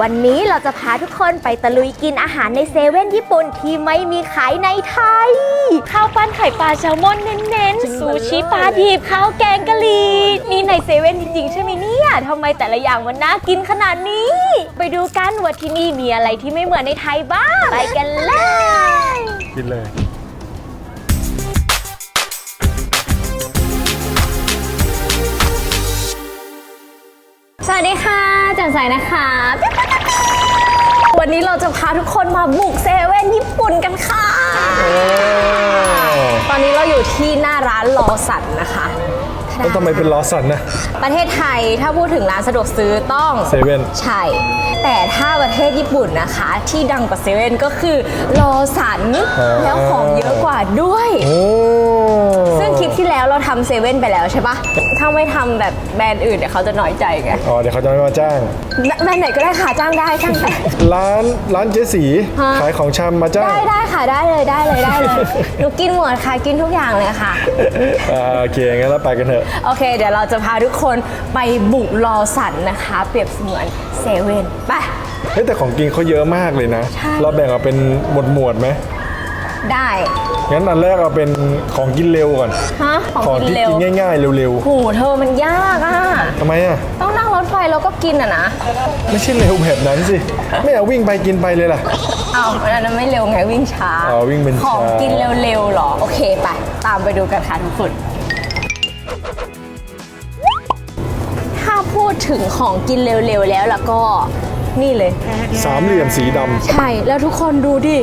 วันนี้เราจะพาทุกคนไปตะลุยกินอาหารในเซเว่นญี่ปุ่นที่ไม่มีขายในไทย ข้าวปั้นไข่ปลาแซลมอนเน้นๆ ซูชิปลาดิบข้าวแกงกะหรี่นี่ในเซเว่นจริงๆ ใช่ไหมเนี่ยทำไมแต่ละอย่างมันน่ากินขนาดนี้ ไปดูกันว่าที่นี่มีอะไรที่ไม่เหมือนในไทยบ้าง ไปกันเลย กินเลย นใสนะคะ วันนี้เราจะพาทุกคนมาบุกเซเว่นญี่ปุ่นกันค่ะ ตอนนี้เราอยู่ที่หน้าร้านลอสันนะคะ แล้วทำไมเป็นลอสันนะ ประเทศไทยถ้าพูดถึงร้านสะดวกซื้อต้องเซเว่นใช่ แต่ถ้าประเทศญี่ปุ่นนะคะ ที่ดังกว่าเซเว่นก็คือลอสันแล้วของเยอะกว่าด้วย โอ้ ซึ่งคลิปที่แล้วเราทำเซเว่นไปแล้วใช่ปะถ้าไม่ทำแบบแบรนด์อื่นเดี๋ยวเขาจะน้อยใจไงอ๋อเดี๋ยวเขาจะไม่มาจ้าง แบรนด์ไหนก็ได้ค่ะจ้างได้จ้างได้ร้านร้านเจ๊สีฮะ ขายของชำมาจ้างได้ได้ค่ะได้เลยได้เลยได้เลยหนูกินหมดค่ะกินทุกอย่างเลยค่ะ อ่าโอเคงั้นเราไปกันเถอะโอเค เดี๋ยวเราจะพาทุกคนไปบุกรอสันนะคะ เปรียบเสมือนเซเว่นไป เฮ้ยแต่ของกินเขาเยอะมากเลยนะ ใช่ เราแบ่งออกเป็นหมวดหมวดๆไหมได้งั้นอันแรกเอาเป็นของกินเร็วก่อน ฮะของของกินที่เร็วกินง่าย ๆ เร็วโหเธอมันยากอะ ๆทำไมอะ ต้องนั่งรถไฟแล้วก็กินอะนะไม่ใช่เร็วแบบนั้นสิ ไม่เอาวิ่งไปกินไปเลยล่ะอ้าวอันนั้นไม่เร็วไงวิ่งช้าอ๋อวิ่งเป็นของช้ากิกินเร็วๆหรอ โอเคไป ตามไปดูกันค่ะทุกคน พูดถึงของกินเร็วๆแล้วแล้วก็นี่เลย สามเหลี่ยมสีดำใช่แล้วทุกคนดูดิ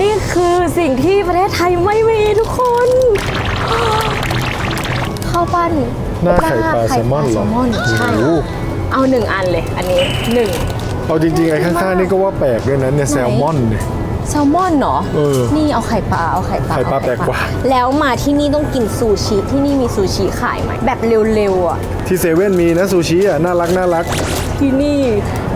นี่คือสิ่งที่ประเทศไทยไม่มีทุกคนข้าวปั้นหน้าไข่ปลาแซลมอนเหรอแซลมอนใช่โอ้โหเอาหนึ่งอันเลย อันนี้หนึ่งเอาจริงๆไอ้ข้างๆนี่ก็ว่าแปลกด้วยนะเนี่ยแซลมอนเนี่ย แซลมอนเนาะเออนี่เอาไข่ปลาเอาไข่ปลาไข่ปลาเอแปลกกว่า แล้วมาที่นี่ต้องกินซูชิที่นี่มีซูชิขายไหมแบบเร็วๆอะที่เซเว่นมีนะซูชิอะน่ารักน่ารักที่นี่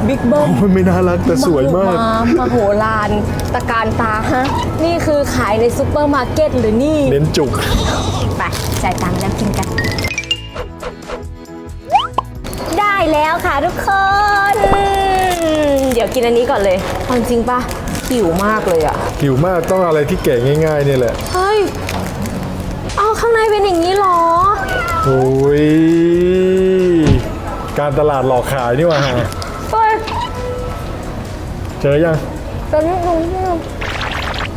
บิ๊กเบิ้มโอ้ยไม่น่ารักแต่สวยมากมโหฬารตะการตาฮะนี่คือขายในซูเปอร์มาร์เก็ตหรือนี่เน้นจุกไปจ่ายตังค์แล้วกินกัน ได้แล้วค่ะทุกคน เดี๋ยวกินอันนี้ก่อนเลยเอาจริงปะ หิวมากเลยอะหิวมากต้องอะไรที่แก่ง่ายๆเนี่ยแหละ เฮ้ย เอาข้างในเป็นอย่างนี้เหรอ โอ้ย การตลาดหลอกขายนี่หว่าเฮ้ยเจอยังตอนนี้ตรงนี้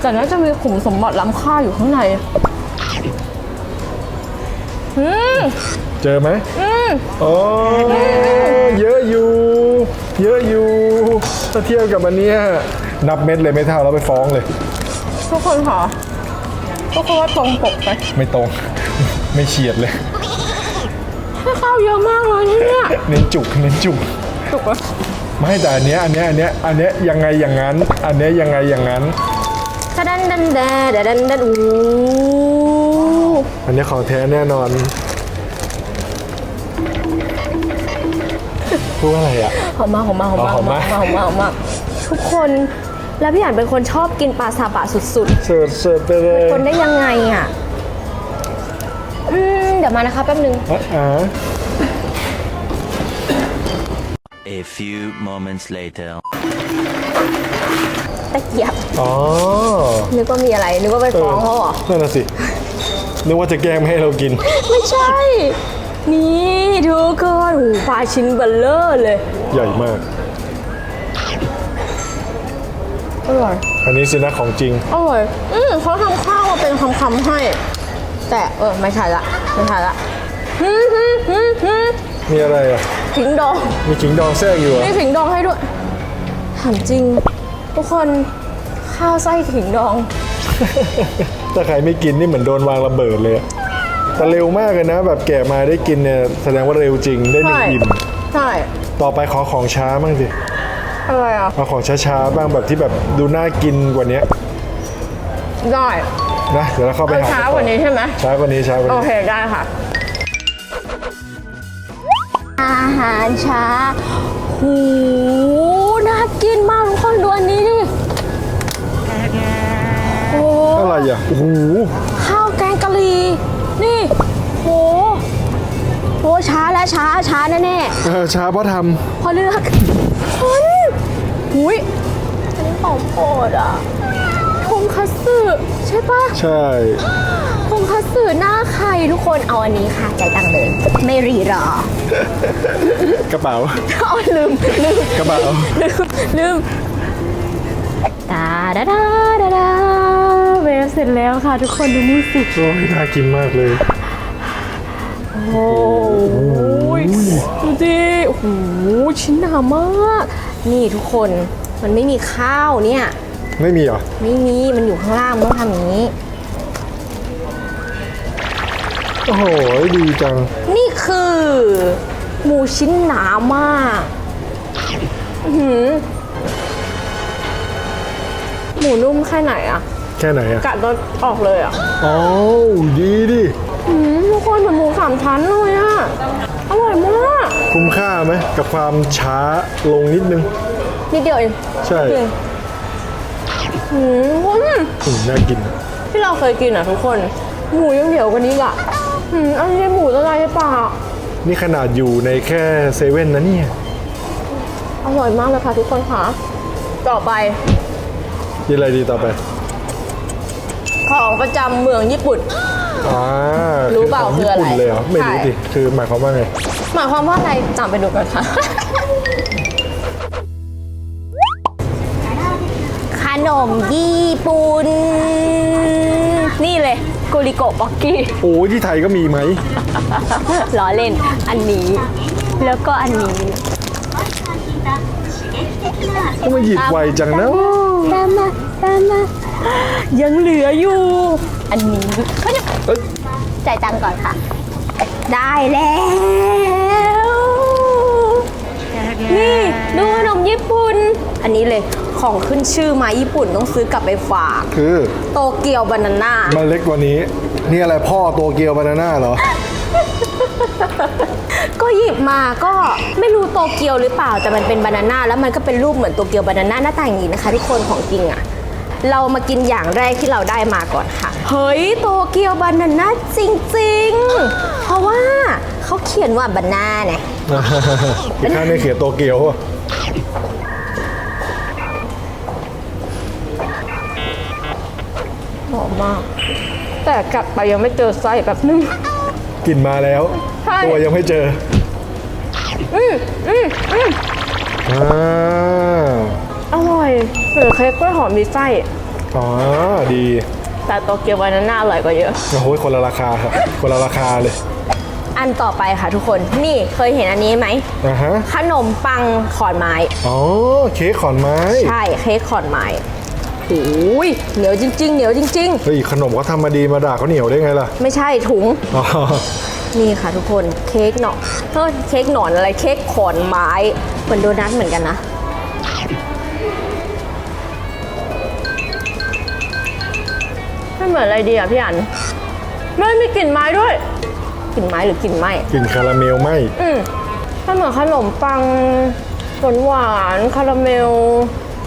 แต่น่าจะมีขุมสมบัติล้ำค่าอยู่ข้างในอืมเจอไหมอืมอ๋อเยอะอยู่ เยอะอยู่ถ้าเทียบกับอันเนี้ย นับเม็ดเลยไม่เท่าแล้วไปฟ้องเลย ทุกคนค่ะทุกคนว่าตรงปกไหมไม่ตรง ไม่เฉียดเลย ให้ข้าวเยอะมากเลยเนี่ยเน้นจุกเน้นจุกถูกปะไม่แต่อันเนี้ยอันเนี้ยอันเนี้ยอันเนี้ยยังไงอย่างนั้น อันเนี้ยยังไงอย่างนั้นกระดันดันแดดดันดันโอ้อันเนี้ยของแท้แน่นอนพูดว่าอะไรอะ หอมมากหอมมากหอมมากอ๋อหอมมากหอมมากหอมมากทุกคน แล้วพี่อ่านเป็นคนชอบกินปลาซาบะสุดเสิร์ฟเสิร์ฟไปเลยๆคนได้ยังไงอะ อืม เดี๋ยวมานะคะแป๊บนึงอะอ่า A few moments later. ตะเกียบ อ๋อนึกว่ามีอะไร นึกว่าไปฟ้องเขาเหรอ นั่นน่ะสิ นึกว่าจะแกล้งไม่ให้เรากิน ไม่ใช่ นี่ทุกคนหูปลาชิ้นเบลเลอร์เลย ใหญ่มาก อร่อย อันนี้สินะของจริง อร่อย อืมเขาทำข้าวมาเป็นคำๆให้ แต่เออไม่ใช่ละ ไม่ใช่ละฮึมฮึมฮึมฮึมมีอะไรอะ ขิงดอง มีขิงดองแทรกอยู่เหรมีอะขิงดองให้ด้วยถามจริง ทุกคนข้าวไส้ขิงดอง ถ้าใครไม่กินนี่เหมือนโดนวางระเบิดเลยอะแต่เร็วมากเลยนะ แบบแกะมาได้กินเนี่ยแสดงว่าเร็วจริงได้หนึ่งใช่ อิ่มใช่ ต่อไปขอของช้าบ้างสิ อะไรอะ เอาของช้าๆ บ้างแบบที่แบบดูน่ากินกว่านี้ได้นะเดี๋ยวเราเข้าไปเอาหาช้ากว่านี้ใช่ไหมช้ากว่านี้ช้ากว่าโอนี้ เคได้ค่ะ อาหารช้าหูน่ากินมากทุกคนดูอันนี้ดิโอ้อะไรอะโอ้โหข้าวแกงกะหรี่นี่โหโหช้าแล้วช้าช้าแน่เออช้าเพราะทๆพอเลือกคน ยอันนี้ของโปรดอะทงคัตสึใช่ปะใช่ ทงคัตสึหน้าไข่ทุกคนเอาอันนี้ค่ะใจายตังค์เลย ไม่รีรอ กระเป๋าเอาลืมลืม กระเป๋า ลืมลืมตาดาดาดาดาเวฟเสร็จแล้วค่ะ ทุกคนดูนี่สิ โอ้ยน่ากินมากเลย โอ้ยดูดิโอ้โหชิ้นหนามาก นี่ทุกคนมันไม่มีข้าวเนี่ย ไม่มีเหรอ ไม่มีมันอยู่ข้างล่างมันต้องทำอย่างนี้ โอ้โห ดีจัง นี่คือ หมูชิ้นหนามากอื้อหือหมูนุ่มแค่ไหนอะแค่ไหนอะกัดแล้วออกเลยอะอ๋อดีดิ อืมทุกคนเหมือนหมูสามชั้นเลยอะ อร่อยมาก คุ้มค่าไหมกับความช้าลงนิดนึง นิดเดียวเองใช่ จริงอืมทุกคนอืมน่ากินที่เราเคยกินอะทุกคน หมูยังเหนียวกว่านี้อีกอะอืมอันนี้หมูละลายในปากนี่ขนาดอยู่ในแค่เซเว่นนะเนี่ยอร่อยมากเลยค่ะทุกคนค่ะ ต่อไปกินอะไรดีต่อไป ของประจำเมืองญี่ปุ่น อ่ารู้เปล่าขงคืออะไรญี่ปุ่นเลยเหรอไม่รู้ใช่ดิคือหมายความว่าไง หมายความว่าอะไรตามไปดูกันค่ะ ขนมญี่ปุ่น นี่เลยกุริโกะบ็อกกี้ โอ้ยที่ไทยก็มีไหม ล้อเล่นอันนี้ แล้วก็อันนี้ก็มาหยิบไวจังนะ ตามมาตามมายังเหลืออยู่ อันนี้ เขาจะเอ้ยจ่ายตังค์ก่อนค่ะ ได้แล้ว นี่ดูขนมญี่ปุ่น อันนี้เลยของขึ้นชื่อมาญี่ปุ่นต้องซื้อกลับไปฝาก คือโตเกียวบานาน่า มันเล็กกว่านี้ นี่อะไรพ่อตัวเกียวบานาน่าเหรอ ก็หยิบมาก็ไม่รู้โตเกียวหรือเปล่าแต่มันเป็นบานาน่าแล้วมันก็เป็นรูปเหมือนโตเกียวบานาน่าหน้าตาอย่างนี้นะคะทุกคนของจริงอะ เรามากินอย่างแรกที่เราได้มาก่อนค่ะ เฮ้ยโตเกียวบานาน่าจริงๆ เพราะว่าเขาเขียนว่าบานาเนี่ยอีกข้างในเขียนโตเกียวอะหอมมาก แต่กัดไปยังไม่เจอไส้แบบนึงกินมาแล้ว ใช่ ตัวยังไม่เจออืมอืมอืมอ่า อร่อยเหมือนเค้กกล้วยหอมมีไส้ อ๋อดีแต่โตเกียวบานาน่าอร่อยกว่าเยอะ โอ้โหคนละราคาครับคนละราคาเลยอันต่อไปค่ะทุกคน นี่เคยเห็นอันนี้ไหม นะฮะขนมปังขอนไม้ อ๋อเค้กขอนไม้ใช่ เค้กขอนไม้โอ้ยเหนียวจริง ๆ เหนียวจริง เฮ้ยขนมเขาทำมาดีมาด่าเขาเหนียวได้ไงล่ะๆ ไม่ใช่ถุง อ๋อนี่ค่ะทุกคน เค้กหนอนเฮ้ยเค้กหนอนอะไร เค้กขอนไม้ เหมือนโดนัทเหมือนกันนะ ไม่เหมือนอะไรดีอะพี่อันไม่มีกลิ่นไม้ด้วยกลิ่นไม้หรือกลิ่นไหม้กลิ่นคาราเมลไหมอืมมันเหมือนขนมปังหวานหวานๆคาราเมล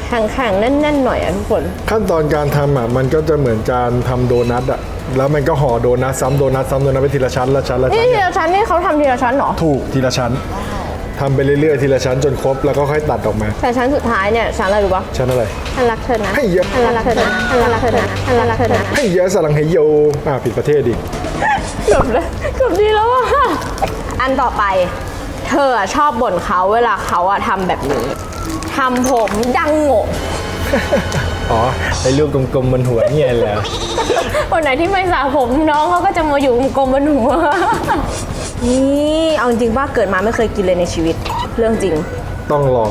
แข็งๆแน่นๆหน่อยอะทุกคนขั้นตอนการทำอะมันก็จะเหมือนการทำโดนัทอะแล้วมันก็ห่อโดนัทซ้ำโดนัทซ้ำโดนัทไปทีละชั้นละชั้นละนี่ชั้นทีละชั้นนี่เขาทำทีละชั้นเหรอถูกทีละชั้น ทำไปเรื่อยๆทีละชั้นจนครบแล้วก็ค่อยตัดออกมา แต่ชั้นสุดท้ายเนี่ยชั้นอะไรรู้ปะชั้นอะไรฉันรักเธอนะให้เยอะฉันรักเธอนะฉันรักเธอนะฉันรักเธอนะให้เยอะสลังให้โยอ่าผิดประเทศอีกเกือบเลยเกือบดีแล้วอะอันต่อไป เธออะชอบบ่นเขาเวลาเขาอะทำแบบนี้ทำผมดังโง่อ๋อไอ้ลูกกลมๆบนหัวเนี่ยแหละวันไหนที่ไม่สระผมน้องเขาก็จะมาอยู่กลมๆบนหัว นี่เอาจริงๆว่าเกิดมาไม่เคยกินเลยในชีวิต เรื่องจริง ต้องลอง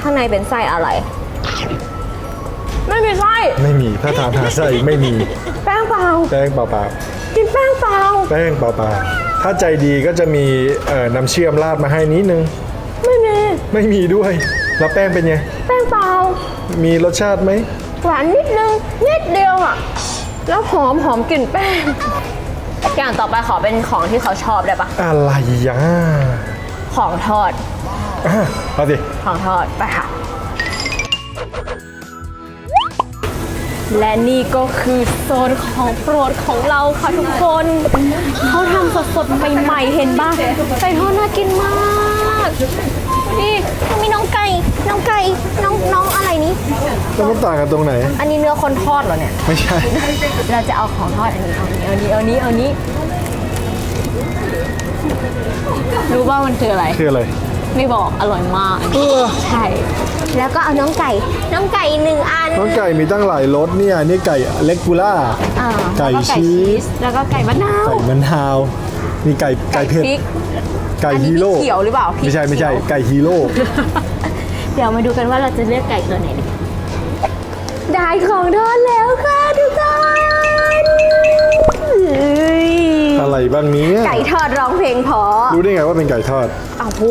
ข้างในเป็นไส้อะไร ไม่มีไส้ไม่มีถ้าถามหาไส้ไม่มี แป้งเปล่า แป้งเปล่ากินแป้งเปล่า ๆแป้งเปล่าๆถ้าใจดีก็จะมีเอ่อน้ำเชื่อมราดมาให้นิดนึง ไม่มี ไม่มีด้วย แล้วแป้งเป็นไง แป้งเปล่า มีรสชาติไหม หวานนิดนึง นิดเดียวอะแล้วหอมหอมกลิ่นแป้ง อย่างต่อไปขอเป็นของที่เขาชอบได้ปะอะไรย่าของทอดอะเอาสิของทอดไปค่ะ และนี่ก็คือโซนของโปรดของเราค่ะทุกคน เขาทำสดๆใหม่ๆเห็นบ้างไก่ทอดน่ากินมาก นี่มีน้องไก่ น้องไก่ น้องน้องแล้วมันต่างกันตรงไหน อันนี้เนื้อคนทอดเหรอเนี่ย ไม่ใช่ เราจะเอาของทอดอันนี้เอานี้เอานี้เอานี้ รู้ว่ามันคืออะไร คืออะไร ไม่บอกอร่อยมากเออใช่ แล้วก็เอาน้องไก่ น้องไก่หนึ่งอันน้องไก่มีตั้งหลายรสเนี่ยนี่ไก่เล็กกูล่า อ่าไก่แล้วชีส แล้วก็ไก่มะนาวไก่มันฮาว มีไก่ไก่เผ็ด พริกไก่อันนี้ฮีโร่ พริกเขียวหรือเปล่าพริกไม่ใช่ไม่ใช่ เขียว ไก่ฮีโร่ เดี๋ยวมาดูกันว่าเราจะเลือกไก่ตัวไหนดีได้ของทอดแล้วค่ะทุกคนเฮ้ยอะไรบ้างเนี้ไก่ทอดร้องเพลงเพอรู้ได้ไงว่าเป็นไก่ทอดโอ้โห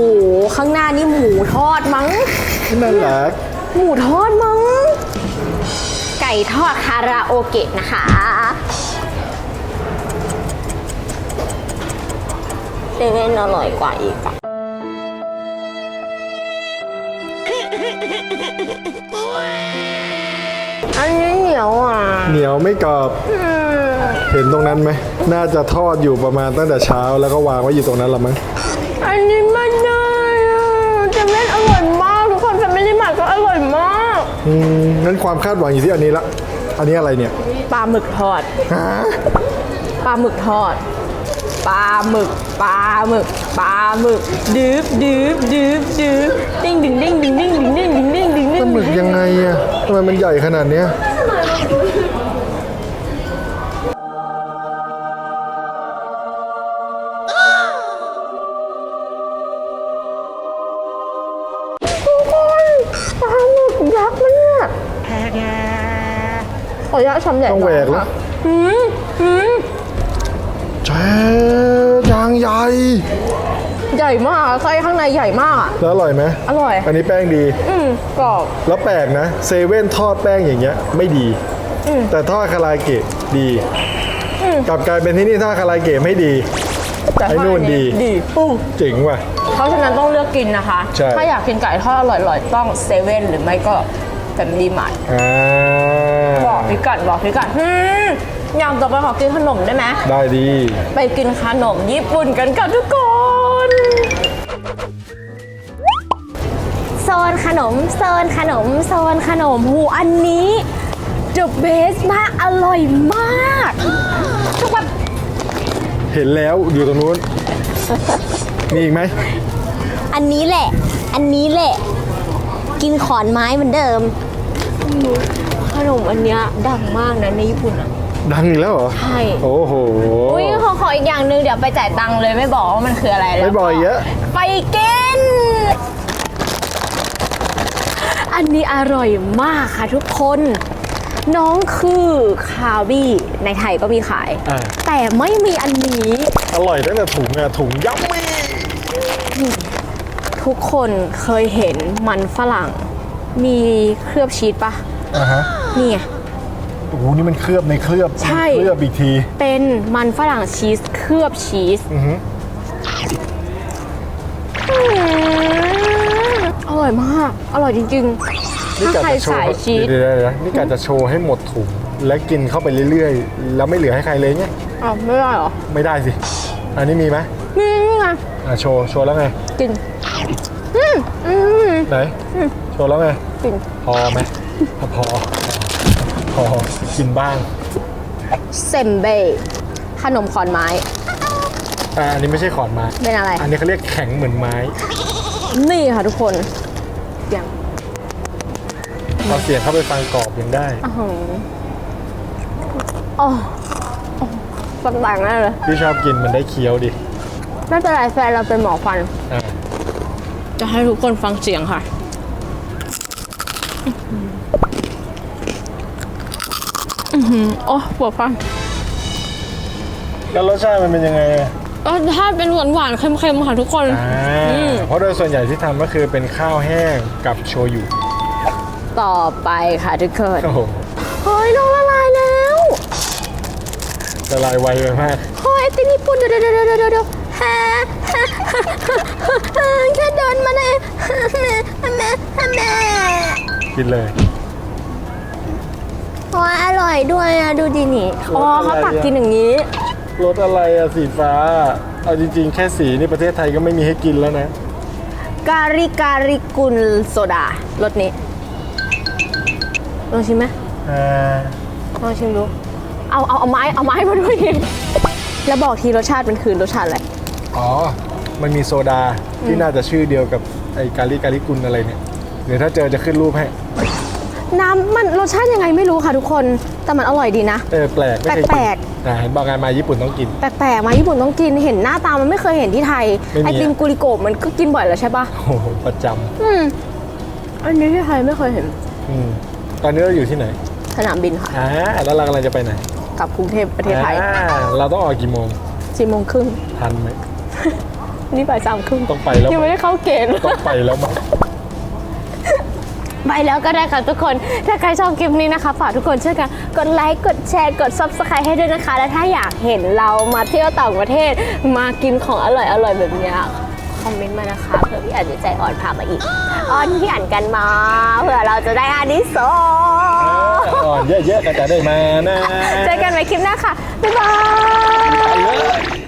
ข้างหน้านี่หมูทอดมั้ง น่ารักหมูทอดมั้ง ไก่ทอดคาราโอเกะนะคะ เซเว่นอร่อยกว่าอีกอะ อันนี้เหนียวอะเหนียวไม่กรอบ เห็นตรงนั้นไหม น่าจะทอดอยู่ประมาณตั้งแต่เช้าแล้วก็วางไว้อยู่ตรงนั้นละมั้ง อันนี้มันได้อะเซเว่นอร่อยมากทุกคนแฟมิลี่มาร์ทก็อร่อยมากอืมงั้นความคาดหวังอยู่ที่อันนี้ละ อันนี้อะไรเนี่ย ปลาหมึกทอด ฮะ ปลาหมึกทอด ปลาหมึกปลาหมึกปลาหมึกดืบดืบดืบดืบดิ้งดึงดิ้งดึงดิ้งดึงดิ้งดึงดิ้งดึงดิ้ปลางหมึกยังไงอะทำไมมันใหญ่ขนาดเนี้ยทุกคนปลาหมึกยักษ์มันเนี่ยขอยักษ์ชำใหญ่ต้องแหวกแล้ว หืมหืม แช่ยาง ใหญ่ ใหญ่มากไส้ข้างในใหญ่มากอะแล้วอร่อยไหมอร่อย อันนี้แป้งดี อืมกรอบ แล้วแปลกนะเซเว่นทอดแป้งอย่างเงี้ยไม่ดี แต่ทอดคาราเกะดีกลับกลายเป็นที่นี่ทอดคาราเกะไม่ดีแต่ไอ้นู่นดีดีปุ้งเจ๋งว่ะ เพราะฉะนั้นต้องเลือกกินนะคะ ใช่ ถ้าอยากกินไก่ทอดอร่อยๆ ต้องเซเว่นหรือไม่ก็แฟมิลี่มาร์ทอ่าบอกพิกัดบอกพิกัดอืมอ ยากต่อไปขอกินขนมได้ไหมได้ดี ไปกินขนมญี่ปุ่นกันค่ะทุกคน โซนขนม โซนขนม โซนขนมหูอันนี้ the best มากอร่อยมากทุกแบบเห็นแล้วอยู่ตรงนู้น มีอีกไหม อันนี้แหละ อันนี้แหละ กินขอนไม้เหมือนเดิม ขนมอันเนี้ยดังมากนะในญี่ปุ่นอะ ดังอีกแล้วเหรอ ใช่ โอ้โห อุ้ยขอขออีกอย่างหนึ่งเดี๋ยวไปจ่ายตังค์เลยไม่บอกว่ามันคืออะไรแล้วไม่บอกเยอะ ไปกิน อันนี้อร่อยมากค่ะทุกคน น้องคือคาบี้ในไทยก็มีขาย อ่า แต่ไม่มีอันนี้ อร่อยตั้งแต่ถุงอะถุงยัมมี่ทุกคนเคยเห็นมันฝรั่ง มีเคลือบชีสปะอ่าฮะ นี่ไง โอ้โหนี่มันเคลือบในเคลือบใช่ เคลือบอีกที เป็นมันฝรั่งชีสเคลือบชีสอือฮึอืมอร่อยมาก อร่อยจริงๆนี่ถ้ากะใครจะโชสายว์ชีสเดี๋ยวๆๆนี่กะจะโชว์ให้หมดถุงและกินเข้าไปเรื่อยๆ แล้วไม่เหลือให้ใครเลยไงอ้าวไม่ได้เหรอไม่ได้สิ อันนี้มีไหมนี่นี่ไงอะโชว์โชว์แล้วไง กินอืมอืมไหน โชว์แล้วไง กินพอไหมอะ พอ พอกินบ้างเซมเบย์ขนมขอนไม้ อ่าอันนี้ไม่ใช่ขอนไม้ เป็นอะไร อันนี้เขาเรียกแข็งเหมือนไม้นี่ค่ะทุกคนอย่างเราเสียงเข้าไปฟังกรอบยังได้อื้อหืออ๋ออ๋อต่างๆแน่เลยพี่ชอบกินมันได้เคี้ยวดิ ไม่เป็นไรแฟนเราเป็นหมอฟัน อ่า จะให้ทุกคนฟังเสียงค่ะ อือหือโอ้ปวดฟันแล้วรสชาติมันเป็นยังไงอะก็ถ้าเป็นหวานหวานๆเค็มๆค่ะทุกคน อ่าอืม เพราะโดยส่วนใหญ่ที่ทำก็คือเป็นข้าวแห้งกับโชยุต่อไปค่ะทุกคนโอ้โหเฮ้ยน้องละลายแล้วละลายไวไปมากเฮ้ยไอติมญี่ปุ่นเดี๋ยวเดี๋ยวเดี๋ยวเดี๋ยวเดี๋ยวฮะฮะฮะฮะแค่เดินมาเนี่ยแม่แม่แม่ กินเลยว้าอร่อยด้วยอะดูดินี่ อ๋อเขาตักกินอย่างนี้รสอะไรอะสีฟ้า เอาจริงๆ แค่สีนี่ประเทศไทยก็ไม่มีให้กินแล้วนะ การิการิกุลโซดารสนี้ลองชิมไหมอ่าลองชิมดู เอาเอาเอาไม้เอาไม้มาด้วยดิแล้วบอกทีรสชาติมันคือรสชาติอะไร อ๋อ มันมีโซดาที่น่าจะชื่อเดียวกับไอ้กาลิกาลิกุลอะไรเนี่ย เดี๋ยวถ้าเจอจะขึ้นรูปให้ น้ำมันรสชาติยังไงไม่รู้ค่ะทุกคน แต่มันอร่อยดีนะ เออแปลกไม่เคยแปกิลนกอ่าเห็นบอกงานมาญี่ปุ่นต้องกิน แปลกๆมาญี่ปุ่นต้องกินเห็นหน้าตามันไม่เคยเห็นที่ไทย ไม่มี ไอติมกุริโกะมันก็กินบ่อยแล้วใช่ปะโอ้โหประจอืมอันนี้ที่ไทยไม่เคยเห็นำอืมตอนนี้เราอยู่ที่ไหนสนามบินค่ะ อ่าแล้วเรากำลังจะไปไหนกลับกรุงเทพประเทศไทยอ่าเราต้องออกกี่โมงสี่โมงครึ่งทันไหมนี่บ่ายสามครึ่งต้องไปแล้วยังมั้ไม่งได้เข้าเกณฑ์ต้องไปแล้วมั้ง ไปแล้วก็ได้ค่ะทุกคน ถ้าใครชอบคลิปนี้นะคะฝากทุกคนช่วยกันกดไลค์กดแชร์กด subscribe ให้ด้วยนะคะ และถ้าอยากเห็นเรามาเที่ยวต่างประเทศมากินของอร่อยอร่อยๆแบบเนี้ยคอมเมนต์มานะคะเผื่อพี่อาจจะใจอ่อนพามาอีกอ้อนพี่อ่านกันมาเผื่อเราจะได้อานิสงส์อ่อนเยอะๆก็จะได้มานะเจอกันใหม่คลิปหน้าค่ะบ๊ายบายไปเลย